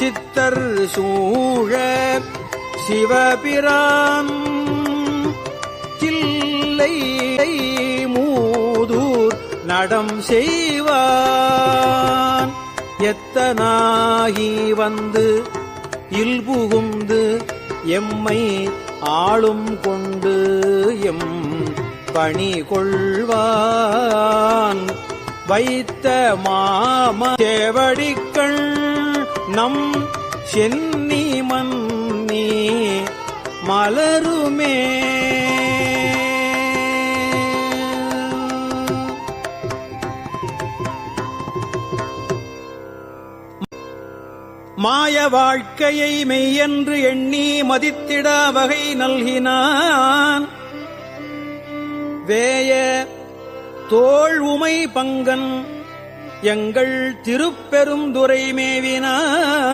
சித்தர் சூழ சிவபிரான் சில்லை மூதூர் நடம் செய்வான். எத்தனாகி வந்து இல்புகுந்து எம்மை ஆளும் கொண்டு எம் பணி கொள்வான். வைத்த மாம தேவடிக்கள் நம் சென்னி மன்னி மலருமே. மாய வாழ்க்கையை மெய்யென்று எண்ணி மதித்திட வகை நல்கினான். வேய தோல் உமை பங்கன் எங்கள் திருப்பெருந்துரை மேவினான்